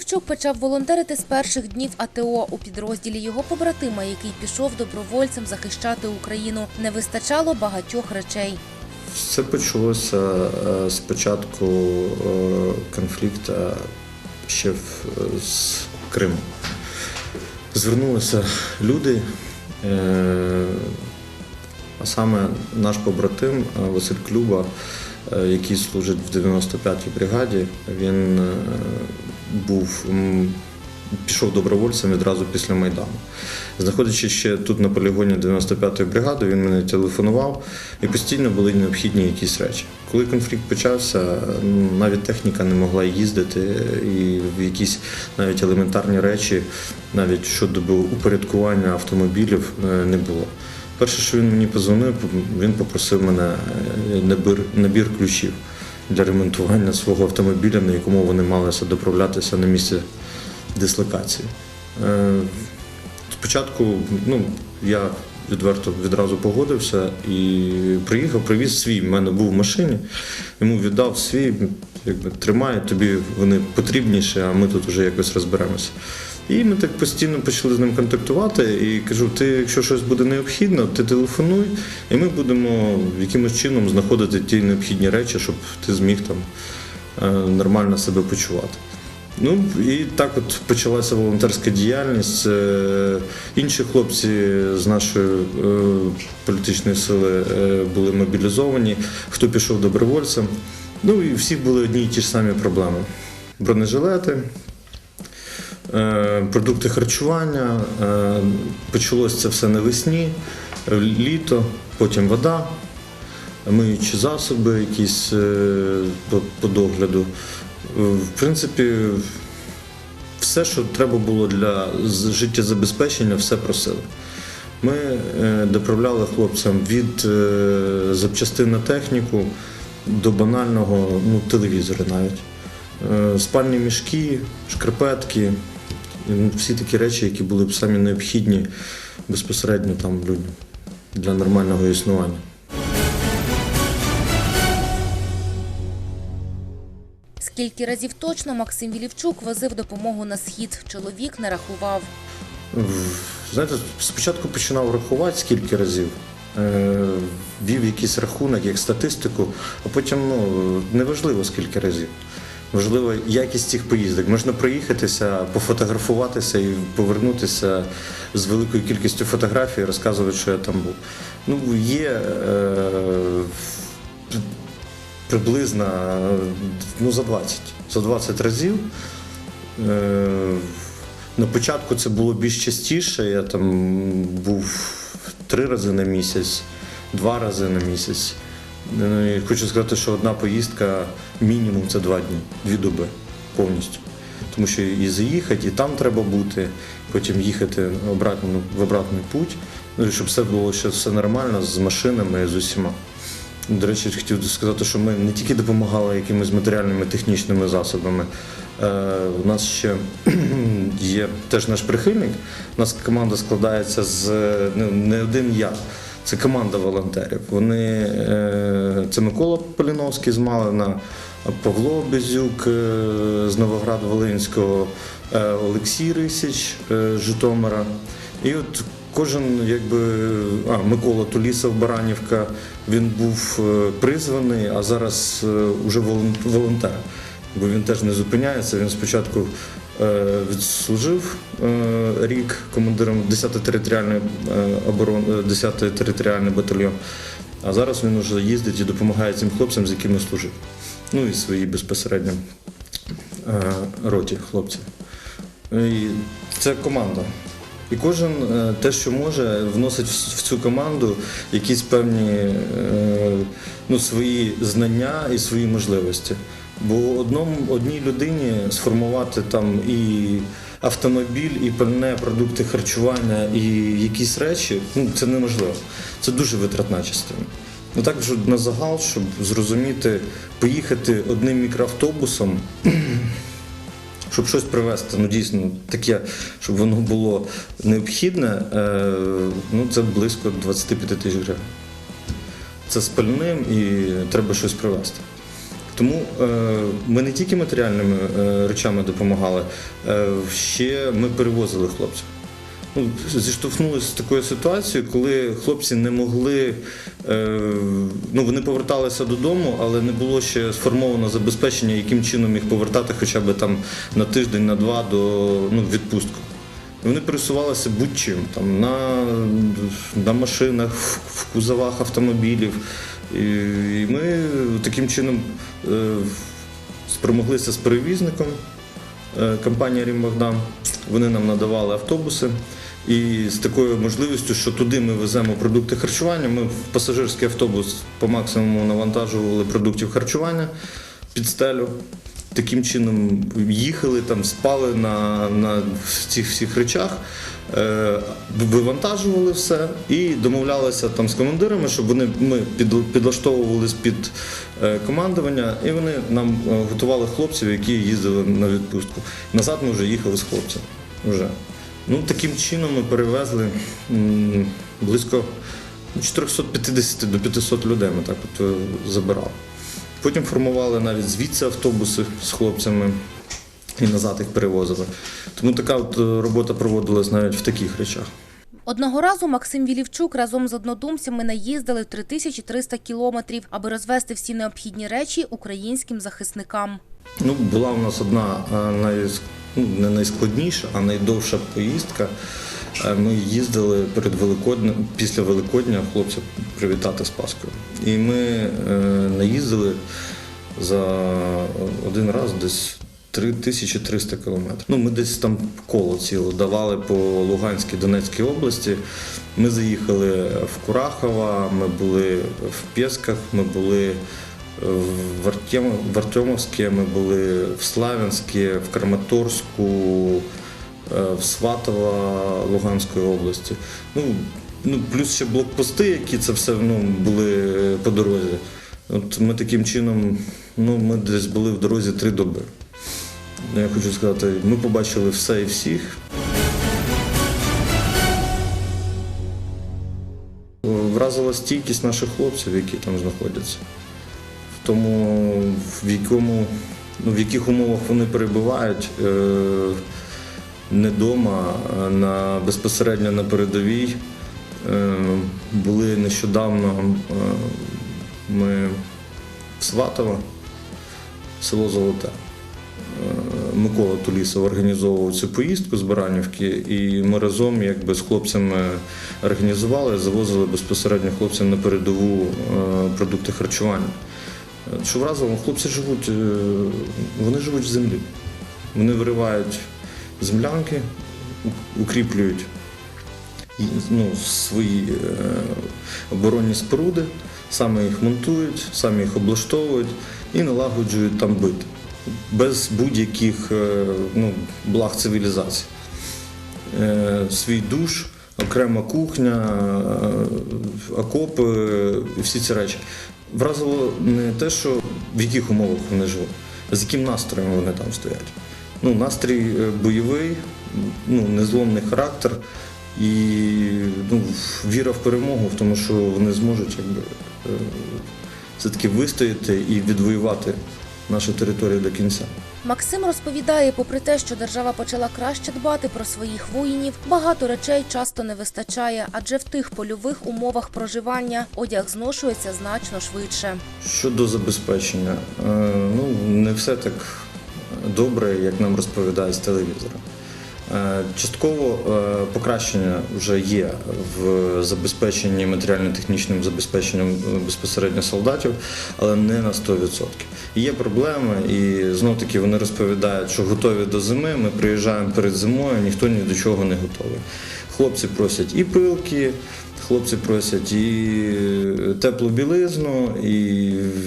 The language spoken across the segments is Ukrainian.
Максим почав волонтерити з перших днів АТО у підрозділі його побратима, який пішов добровольцем захищати Україну. Не вистачало багатьох речей. Все почалося е, з початку е, конфлікту ще з Криму. Звернулися люди, е, а саме наш побратим е, Василь Клюба, е, який служить в 95-й бригаді, він е, був пішов добровольцем відразу після Майдану. Знаходячи ще тут на полігоні 95-ї бригади, він мене телефонував і постійно були необхідні якісь речі. Коли конфлікт почався, навіть техніка не могла їздити, і в якісь навіть елементарні речі, навіть щодо упорядкування автомобілів, е, не було. Перше, що він мені позвонив, він попросив мене е, набір, набір ключів для ремонтування свого автомобіля, на якому вони малися доправлятися на місце дислокації. Е, Спочатку ну, я відверто відразу погодився і приїхав, привіз свій. У мене був в машині, йому віддав свій, якби тримай, тобі вони потрібніші, а ми тут вже якось розберемося. І ми так постійно почали з ним контактувати. І кажу: ти, якщо щось буде необхідно, ти телефонуй, і ми будемо якимось чином знаходити ті необхідні речі, щоб ти зміг там е, нормально себе почувати. Ну і так от почалася волонтерська діяльність. Е, Інші хлопці з нашої е, політичної сили були мобілізовані, хто пішов добровольцем. Ну і всі були одні й ті ж самі проблеми: бронежилети, продукти харчування. е, Почалось це все навесні, е, літо, потім вода, миючі засоби, якісь е, по, догляду. Е, В принципі, все, що треба було для життєзабезпечення, все просили. Ми е, доправляли хлопцям від е, запчастин на техніку до банального ну, телевізора навіть. Е, Спальні мішки, шкарпетки, всі такі речі, які були б самі необхідні безпосередньо там людям для нормального існування. Скільки разів точно Максим Вілівчук возив допомогу на схід, чоловік не рахував. Знаєте, спочатку починав рахувати скільки разів, е, вів якийсь рахунок, як статистику, а потім ну, неважливо скільки разів. Важлива якість цих поїздок. Можна проїхатися, пофотографуватися і повернутися з великою кількістю фотографій, розказувати, що я там був. Ну, є е, приблизно ну, за 20. За 20 разів. Е, на початку це було більш частіше. Я там був три рази на місяць, два рази на місяць. Ну, і хочу сказати, що одна поїздка мінімум це два дні, дві доби повністю. Тому що і заїхати, і там треба бути, потім їхати обратно, ну, в обратний путь, ну, щоб все було ще все нормально з машинами, з усіма. До речі, хотів сказати, що ми не тільки допомагали якимись матеріальними технічними засобами. Е, у нас ще є теж наш прихильник. У нас команда складається з ну, не один я. Це команда волонтерів. Вони е, це Микола Поліновський з Малина, Павло Безюк е, з Новоград-Волинського, е, Олексій Рисіч з Житомира. І от кожен, якби а, Микола Тулісов Баранівка, він був призваний, а зараз вже волонтер. Бо він теж не зупиняється. Він спочатку відслужив е, рік командиром 10-ї територіальної е, оборони, 10-ї територіальний батальйон. А зараз він вже їздить і допомагає цим хлопцям, з якими служив. Ну і своїй безпосередньо е, роті хлопців. Це команда. І кожен е, те, що може, вносить в цю команду якісь певні е, ну, свої знання і свої можливості. Бо одному, одній людині сформувати там і автомобіль, і пальне, продукти харчування, і якісь речі, ну це неможливо. Це дуже витратна частина. Ну так вже на загал, щоб зрозуміти, поїхати одним мікроавтобусом щоб щось привезти, ну дійсно таке, щоб воно було необхідне, е, ну це близько 25 тисяч гривень. Це з пальним і треба щось привезти. Тому е, ми не тільки матеріальними е, речами допомагали, е, ще ми перевозили хлопців. Ну, зіштовхнулися з такою ситуацією, коли хлопці не могли, е, ну вони поверталися додому, але не було ще сформовано забезпечення, яким чином їх повертати хоча б там на тиждень, на два до ну, відпустку. Вони пересувалися будь-чим там на, на машинах, в кузовах автомобілів. І, ми таким чином е, спромоглися з перевізником компанії компанія Рімбогдан. Вони нам надавали автобуси. І з такою можливістю, що туди ми веземо продукти харчування, ми в пасажирський автобус по максимуму навантажували продуктів харчування під стелю. Таким чином їхали, там, спали на, на цих всіх речах, е, вивантажували все і домовлялися там з командирами, щоб вони ми під, підлаштовувались під е, командування, і вони нам е, готували хлопців, які їздили на відпустку. Назад ми вже їхали з хлопцями. Вже. Ну, таким чином ми перевезли близько 450 до 500 людей. Ми так от е, забирали. Потім формували навіть звідси автобуси з хлопцями і назад їх перевозили. Тому така от е, робота проводилась навіть в таких речах. Одного разу Максим Вілівчук разом з однодумцями наїздили 3300 кілометрів, аби розвести всі необхідні речі українським захисникам. Ну, була у нас одна е, найс- ну, не найскладніша, а найдовша поїздка. Е, Ми їздили перед Великоднем, після Великодня хлопців привітати з Паскою. І ми е, наїздили за один раз десь 3300 кілометрів. Ну, ми десь там коло ціло давали по Луганській Донецькій області. Ми заїхали в Курахово, ми були в Пєсках, ми були в Артем, в Артемовське, ми були в Славянське, в Краматорську, в Сватово Луганської області. Ну, ну, плюс ще блокпости, які це все ну, були по дорозі. От ми таким чином, ну, ми десь були в дорозі три доби. Я хочу сказати, ми побачили все і всіх. Вразила стійкість наших хлопців, які там знаходяться. В тому, в якому, ну, в яких умовах вони перебувають е, не вдома, а на, безпосередньо на передовій. Е, були нещодавно е, ми в Сватово, село Золоте. Е, Микола Тулісов організовував цю поїздку з Баранівки, і ми разом якби, з хлопцями організували, завозили безпосередньо хлопцям на передову продукти харчування. Що вразило, хлопці живуть, вони живуть в землі. Вони виривають землянки, укріплюють ну, свої е, оборонні споруди, самі їх монтують, самі їх облаштовують і налагоджують там бити без будь-яких е, ну, благ цивілізації. Е, Свій душ, окрема кухня, окопи, всі ці речі. Вразило не те, що в яких умовах вони живуть, а з яким настроєм вони там стоять. Ну, настрій е, бойовий, ну, незломний характер і ну, віра в перемогу, в тому, що вони зможуть якби, е, все-таки вистояти і відвоювати нашу територію до кінця. Максим розповідає, попри те, що держава почала краще дбати про своїх воїнів, багато речей часто не вистачає, адже в тих польових умовах проживання одяг зношується значно швидше. Щодо забезпечення, е, ну не все так добре, як нам розповідають з телевізора. Е, Частково е, покращення вже є в забезпеченні матеріально-технічним забезпеченням е, безпосередньо солдатів, але не на 100%. Є проблеми, і знов таки вони розповідають, що готові до зими. Ми приїжджаємо перед зимою, ніхто ні до чого не готовий. Хлопці просять і пилки, Хлопці просять і теплу білизну, і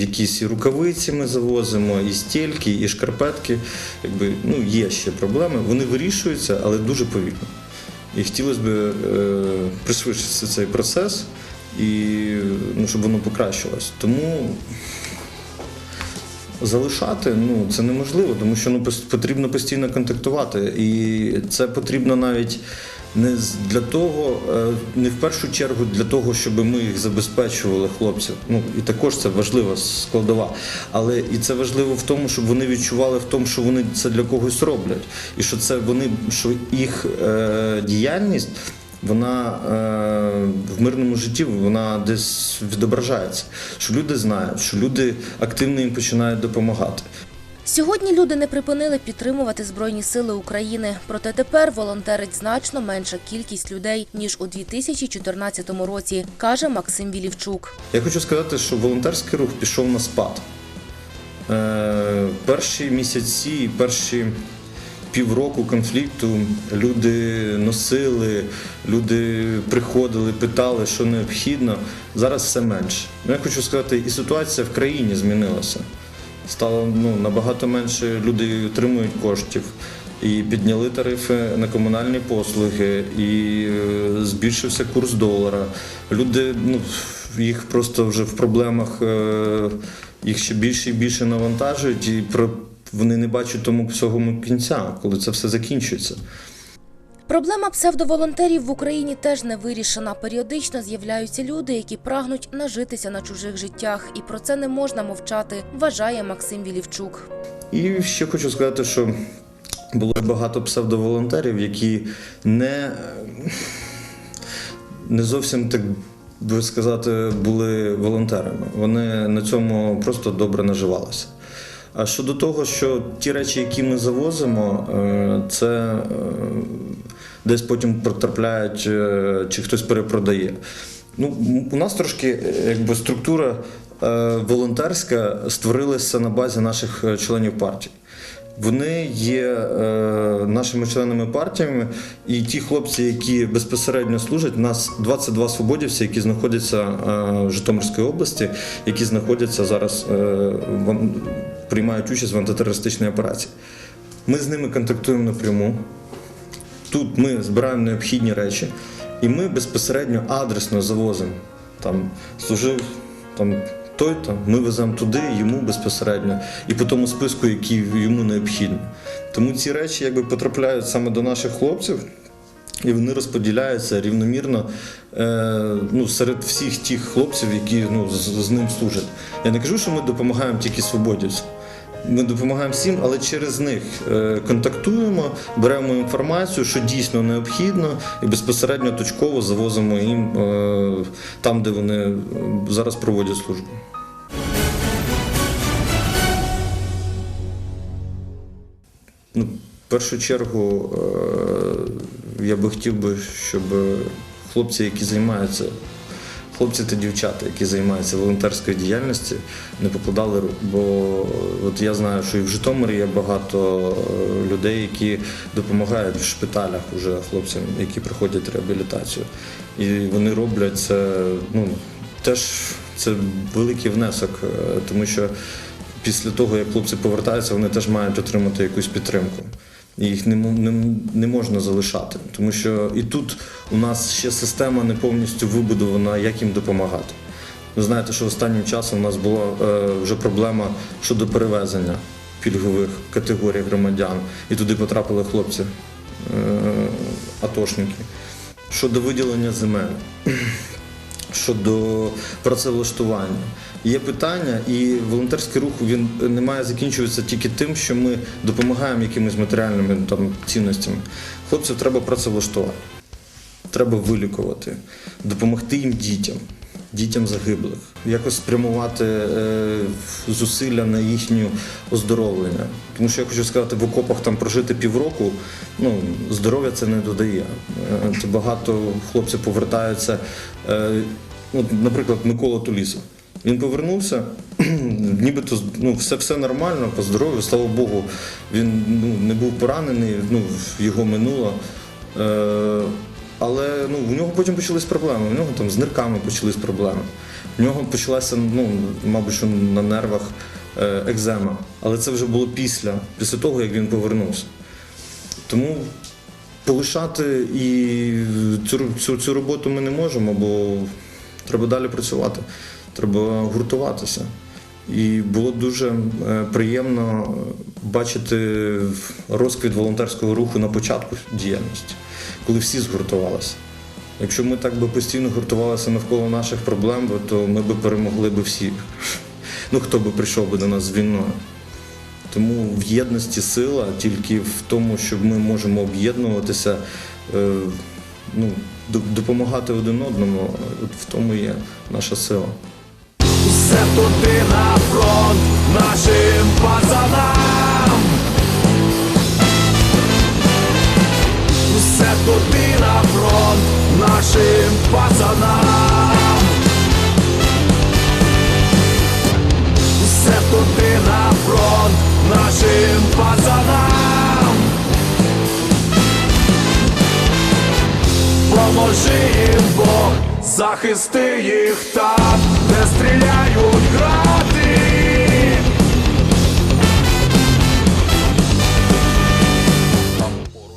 якісь і рукавиці ми завозимо, і стільки, і шкарпетки. Якби, ну, є ще проблеми. Вони вирішуються, але дуже повільно. І хотілося б е, пришвидшити цей процес, і, ну, щоб воно покращилось. Тому залишати ну, це неможливо, тому що ну, потрібно постійно контактувати. І це потрібно навіть не для того, е, не в першу чергу для того, щоб ми їх забезпечували хлопців. Ну і також це важлива складова. Але і це важливо в тому, щоб вони відчували в тому, що вони це для когось роблять, і що це вони, що їх е, діяльність. Вона е, в мирному житті вона десь відображається. Що люди знають, що люди активно їм починають допомагати. Сьогодні люди не припинили підтримувати Збройні сили України, проте тепер волонтерить значно менша кількість людей, ніж у 2014 році, каже Максим Вілівчук. Я хочу сказати, що волонтерський рух пішов на спад. Е, перші місяці, перші півроку конфлікту люди носили, люди приходили, питали, що необхідно. Зараз все менше. Ну, Я хочу сказати, і ситуація в країні змінилася. Стало ну, набагато менше людей отримують коштів. І підняли тарифи на комунальні послуги, і е, збільшився курс долара. Люди ну, їх просто вже в проблемах е, їх ще більше і більше навантажують, і вони не бачать тому всього кінця, коли це все закінчується. Проблема псевдоволонтерів в Україні теж не вирішена. Періодично з'являються люди, які прагнуть нажитися на чужих життях, і про це не можна мовчати, вважає Максим Вілівчук. І ще хочу сказати, що було багато псевдоволонтерів, які не, не зовсім так би сказати, були волонтерами. Вони на цьому просто добре наживалися. А щодо того, що ті речі, які ми завозимо, е, це е, десь потім потрапляють, е, чи хтось перепродає. Ну, у нас трошки е, якби структура е, волонтерська створилася на базі наших членів партії. Вони є е, нашими членами партіями, і ті хлопці, які безпосередньо служать, у нас 22 свободівці, які знаходяться е, в Житомирській області, які знаходяться зараз, е, приймають участь в антитерористичній операції. Ми з ними контактуємо напряму. Тут ми збираємо необхідні речі, і ми безпосередньо адресно завозимо. Там служив там той-то, ми веземо туди, йому безпосередньо, і по тому списку, який йому необхідно. Тому ці речі якби потрапляють саме до наших хлопців. І вони розподіляються рівномірно е, ну, серед всіх тих хлопців, які ну, з, з ним служать. Я не кажу, що ми допомагаємо тільки свободівцям. Ми допомагаємо всім, але через них е, контактуємо, беремо інформацію, що дійсно необхідно, і безпосередньо точково завозимо їм е, там, де вони е, зараз проводять службу. Ну, в першу чергу я би хотів би, щоб хлопці, які займаються, хлопці та дівчата, які займаються волонтерською діяльністю, не покладали рук. Бо от я знаю, що і в Житомирі є багато е, людей, які допомагають в шпиталях уже хлопцям, які проходять реабілітацію. І вони роблять це, ну, теж це великий внесок, е, тому що після того, як хлопці повертаються, вони теж мають отримати якусь підтримку. Їх не, не, не можна залишати, тому що і тут у нас ще система не повністю вибудована, як їм допомагати. Ви знаєте, що останнім часом у нас була е, вже проблема щодо перевезення пільгових категорій громадян, і туди потрапили хлопці, е, атошники. Щодо виділення земель, щодо працевлаштування. Є питання, і волонтерський рух він не має закінчуватися тільки тим, що ми допомагаємо якимись матеріальними там, цінностями. Хлопців треба працевлаштувати, треба вилікувати, допомогти їм дітям, дітям загиблих, якось спрямувати е, зусилля на їхнє оздоровлення. Тому що я хочу сказати, в окопах там прожити півроку, ну, здоров'я це не додає. Е, багато хлопців повертаються. Е, от, наприклад, Микола Тулісов. Він повернувся, нібито ну, все, все нормально, по здоров'ю, слава Богу, він ну, не був поранений, ну, його минуло. Е, але ну, у нього потім почались проблеми. У нього там з нирками почались проблеми. У нього почалася, ну, мабуть, що на нервах е, екзема. Але це вже було після, після того, як він повернувся. Тому полишати і цю, цю, цю роботу ми не можемо, бо треба далі працювати, треба гуртуватися. І було дуже е, приємно бачити розквіт волонтерського руху на початку діяльності. коли всі згуртувалися. Якщо ми так би постійно гуртувалися навколо наших проблем, то ми би перемогли би всі. Ну, хто би прийшов би до нас з війною. Тому в єдності сила тільки в тому, що ми можемо об'єднуватися, е, ну, допомагати один одному, от в тому є наша сила. Все туди на фронт нашим пацанам. Все туди на фронт нашим пацанам. Все туди на фронт нашим пацанам. Поможи захисти їх там, де стріляють грати.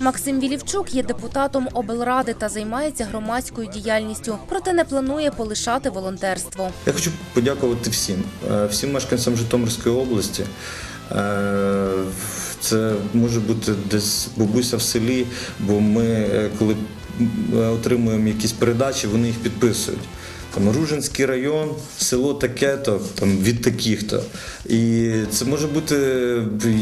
Максим Вілівчук є депутатом облради та займається громадською діяльністю, проте не планує полишати волонтерство. Я хочу подякувати всім, е, всім мешканцям Житомирської області. Е, Це може бути десь бабуся в селі, бо ми, е, коли отримуємо якісь передачі, вони їх підписують. Там Ружинський район, село таке-то, там від таких-то. І це може бути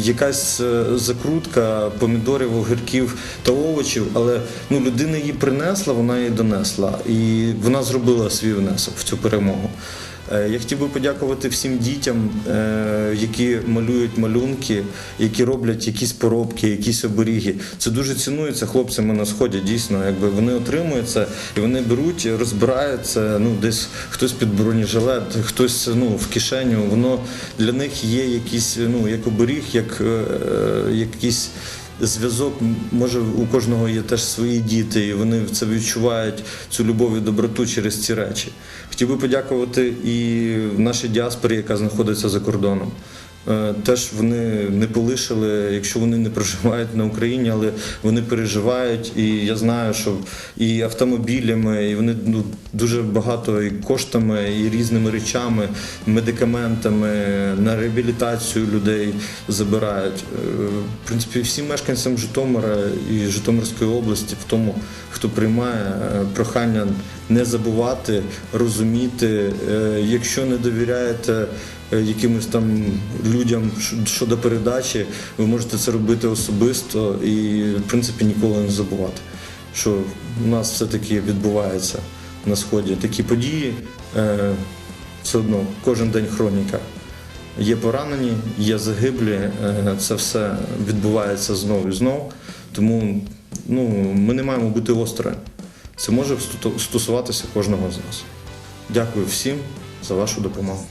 якась е, закрутка помідорів, огірків та овочів, але ну, людина її принесла, вона її донесла. І вона зробила свій внесок в цю перемогу. Е, Я хотів би подякувати всім дітям, е, які малюють малюнки, які роблять якісь поробки, якісь оберіги. Це дуже цінується хлопцями на сході. Дійсно, якби вони отримують це і вони беруть, розбирають це. Ну десь хтось під бронежилет, хтось ну в кишеню. Воно для них є якийсь ну як оберіг, як е, якийсь. Зв'язок може у кожного є теж свої діти, і вони це відчувають цю любов і доброту через ці речі. Хотів би подякувати і нашій діаспорі, яка знаходиться за кордоном. Е, Теж вони не полишили, якщо вони не проживають на Україні, але вони переживають. І я знаю, що і автомобілями, і вони ну, дуже багато і коштами, і різними речами, медикаментами на реабілітацію людей забирають. Е, В принципі, всім мешканцям Житомира і Житомирської області, в тому, хто приймає е, прохання не забувати, розуміти, якщо не довіряєте якимось там людям щодо передачі, ви можете це робити особисто і, в принципі, ніколи не забувати, що у нас все-таки відбувається на сході такі події. е, Все одно кожен день хроніка. Є поранені, є загиблі, е, це все відбувається знову і знову. Тому ну, ми не маємо бути осторонь. Це може стосуватися кожного з нас. Дякую всім за вашу допомогу.